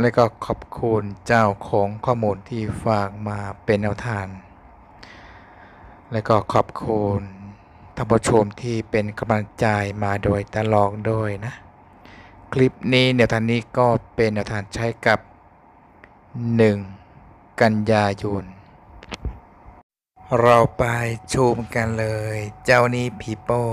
และก็ขอบคุณเจ้าของข้อมูลที่ฝากมาเป็นแนวทาง และก็ขอบคุณท่านผู้ชมที่เป็นกำลังใจมาโดยตลอดด้วยนะ คลิปนี้แนวทางนี้ก็เป็นแนวทางใช้กับ 1 กันยายนเราไปชมกันเลย เจ้านี้พีโป้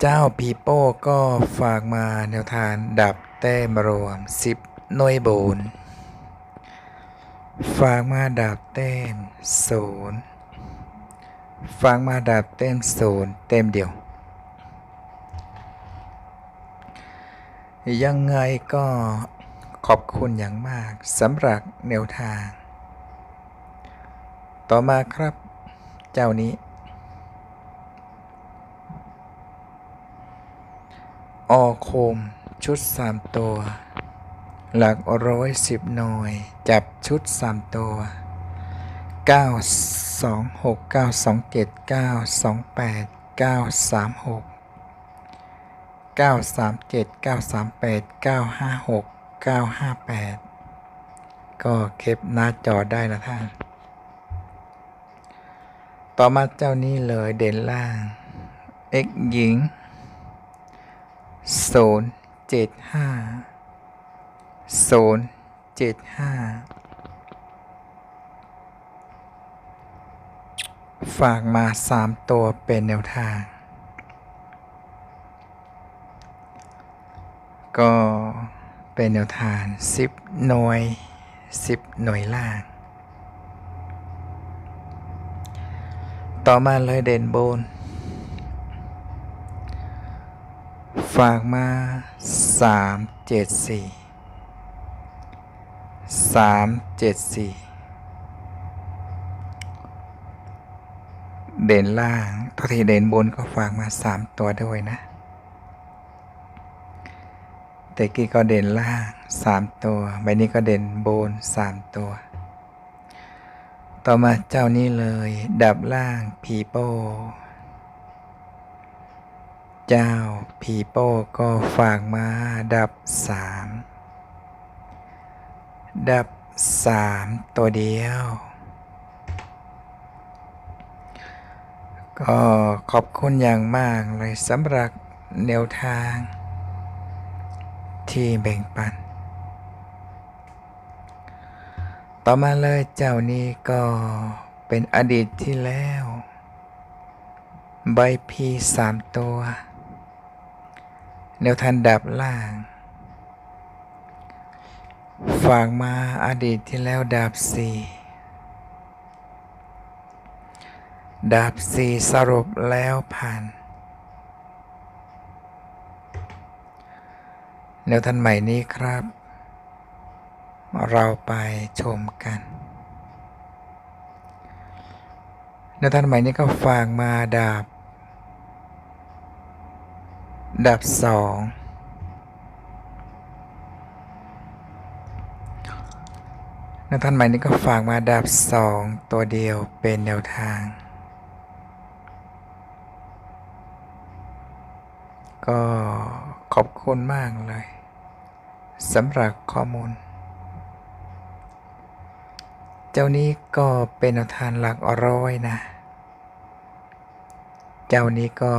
เจ้าปีโป้ก็ฝากมาแนวทางดับแต้มรวม 10 หน่วยบุญฝากมาดับแต้มศูนย์ฝากมาดับแต้มศูนย์เต็มเดียว ยังไงก็ขอบคุณอย่างมากสำหรับแนวทาง ต่อมาครับเจ้านี้ อโคม ชุด3ตัว หลักร้อยสิบหน่วย จับชุด3ตัว 9 2 6 9 2 7 9 2 8 9 3 6 9 3 7 9 3 8 9 5 6 9 5 8 ก็เก็บหน้าจอได้นะท่าน ต่อมาเจ้านี้เลยเด่นล่าง X หญิง ศูนย์เจ็ดห้าศูนย์เจ็ดห้าฝากมาสามตัวเป็นแนวทาง ก็เป็นแนวทางสิบหน่วยสิบหน่วยล่าง ต่อมาเลยเด่นบน ฝากมาสามเจ็ดสี่สามเจ็ดสี่เด่นล่างทุกทีเด่นบนก็ฝากมาสามตัวด้วยนะแต่กี้ก็เด่นล่างสามตัว ใบนี้ก็เด่นบนสามตัว ต่อมาเจ้านี้เลย ดับล่างพีโป้ เจ้าพีโป้ก็ฝากมาดับสามดับสามตัวเดียว ก็ขอบคุณอย่างมากเลยสำหรับแนวทาง ที่แบ่งปัน ต่อมาเลยเจ้านี้ก็เป็นอดีตที่แล้ว ใบพีสามตัว แนวทันดับล่าง ฝากมาอดีตที่แล้วดับสี่ดับสี่สรุปแล้วผ่าน แนวทันใหม่นี้ครับ เราไปชมกันแนวทันใหม่นี้ก็ฝากมาดับ ดับสองแนวทันใหม่นี้ก็ฝากมาดับสองตัวเดียวเป็นแนวทาง ก็ขอบคุณมากเลยสำหรับข้อมูล เจ้านี้ก็เป็นแนวทางหลักร้อยนะ เจ้านี้ก็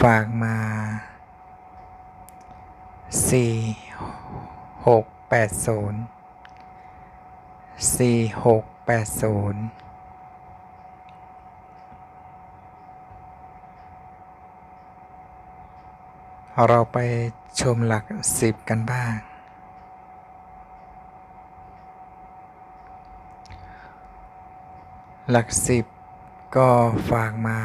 ฝากมาสี่หกแปดศูนย์สี่หกแปดศูนย์เราไปชมหลักสิบกันบ้าง หลักสิบก็ฝากมา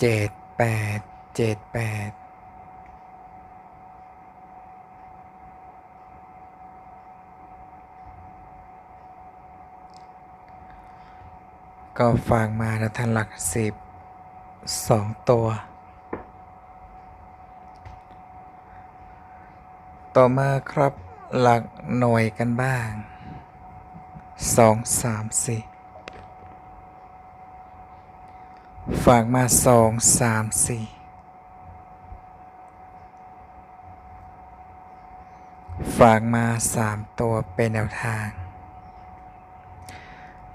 เจ็ดแปดเจ็ดแปดก็ฝากมานะท่านหลักสิบสองตัว ต่อมาครับหลักหน่วยกันบ้างสองสามสี่ ฝากมาสองสามสี่ฝากมาสามตัวเป็นแนวทาง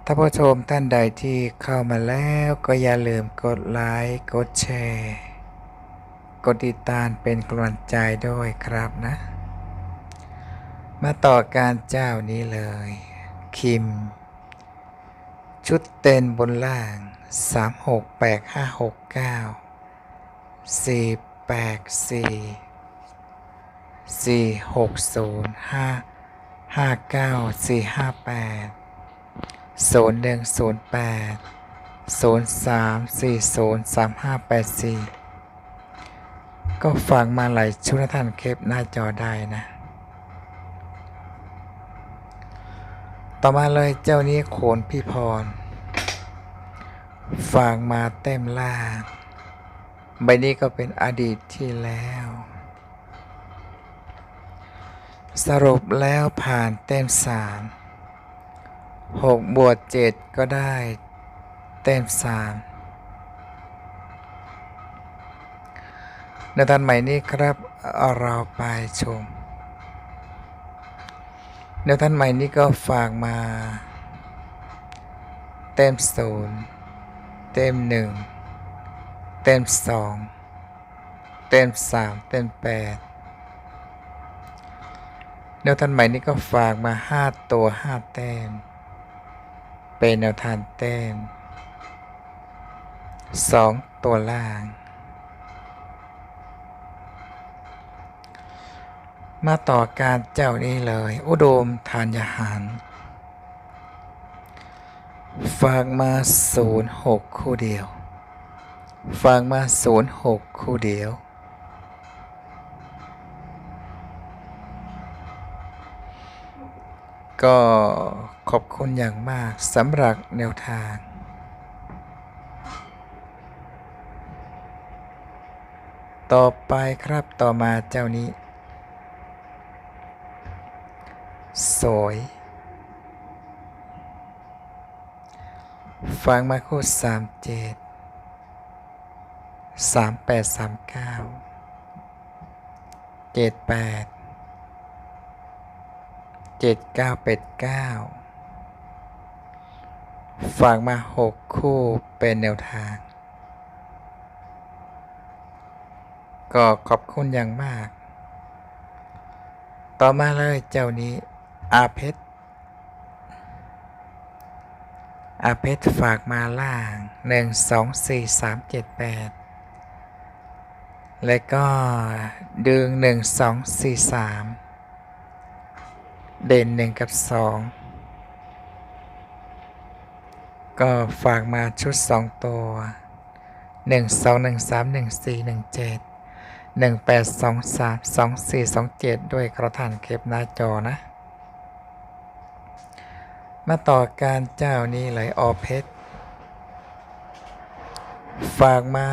ถ้าผู้ชมท่านใดที่เข้ามาแล้วก็อย่าลืมกดไลค์กดแชร์ กดติดตามเป็นกำลังใจด้วยครับนะ มาต่อการเจ้านี้เลย คิม ชุดเต้นบนล่าง 3 6 8 5 6 9 4 8 4 4 6 0 5 5 9 4 5 8 0 1 0 8 0 3 4 0 3 5 8 4ก็ฟังมาหลายชุดนท่านเคปหน้าจอได้นะ ต่อมาเลยเจ้านี้โขนพี่พร ฝากมาเต็มล่างใบนี้ก็เป็นอดีตที่แล้ว สรุปแล้วผ่านเต็มสามหกบวกเจ็ดก็ได้เต็มสามในตอนใหม่นี้ครับเอาเราไปชมเดี๋ยวท่านใหม่นี้ก็ฝากมา เต็มศูนย์ เต็มหนึ่งเต็มสองเต็มสามเต็มแปดแนวทานใหม่นี้ก็ฝากมาห้าตัวห้าแต้ม เป็นแนวทานแต้มสองตัวล่าง มาต่อการเจ้านี้เลย อุดมทานยาหารากมาศูนย์หกคู่เดียว ฝากมาศูนย์หกคู่เดียว ก็ขอบคุณอย่างมากสำหรับแนวทางต่อไปครับต่อมาเจ้านี้ สวย ฟังมาคู่สามเจ็ดสามแปดสามเก้าเจ็ดแปดเจ็ดเก้าเป็ดเก้าฝากมาหกคู่เป็นแนวทาง ก็ขอบคุณอย่างมาก ต่อมาเลยเจ้านี้อาเพชร อาเพชรฝากมาล่างหนึ่งสองสี่สามเจ็ดแปดแล้วก็ดึงหนึ่งสองสี่สามเด่นหนึ่งกับสองก็ฝากมาชุดสองตัวหนึ่งสองหนึ่งสามหนึ่งสี่หนึ่งเจ็ดหนึ่งแปดสองสามสองสี่สองเจ็ดด้วยกระถานเก็บหน้าจอนะ มาต่อการเจ้านี้เลยออเพชร ฝากมา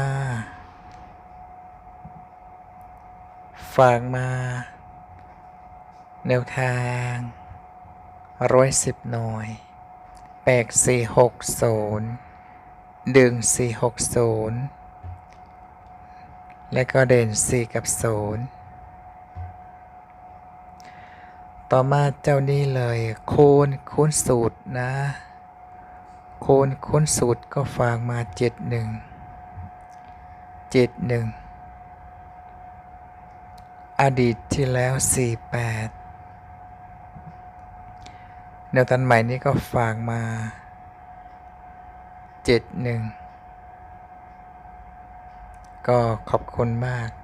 ฝากมา แนวทางร้อยสิบหน่วยแปดสี่หกศูนย์ดึงสี่หกศูนย์และก็เด่นสี่กับศูนย์ ต่อมาเจ้านี้เลย คูณคูณสูตรนะ คูณคูณสูตรก็ฝากมาเจ็ดหนึ่งเจ็ดหนึ่งอดีตที่แล้วสี่แปดแนวตันใหม่นี้ก็ฝากมาเจ็ดหนึ่งก็ขอบคุณมาก